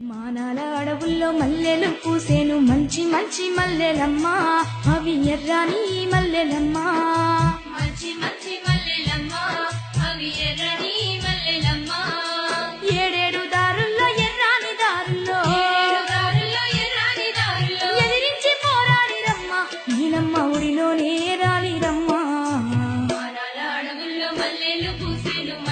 మానాల అడవుల్లో మల్లెలు పూసేను. మంచి మంచి మల్లెలమ్మా. అవి ఎర్రాని మల్లెలమ్మా. మంచి మంచి మల్లెలమ్మా. అవి ఎర్రని మల్లెలమ్మా. ఏడేడు దారుల్లో ఎర్రాని మల్లెలు పూసేను.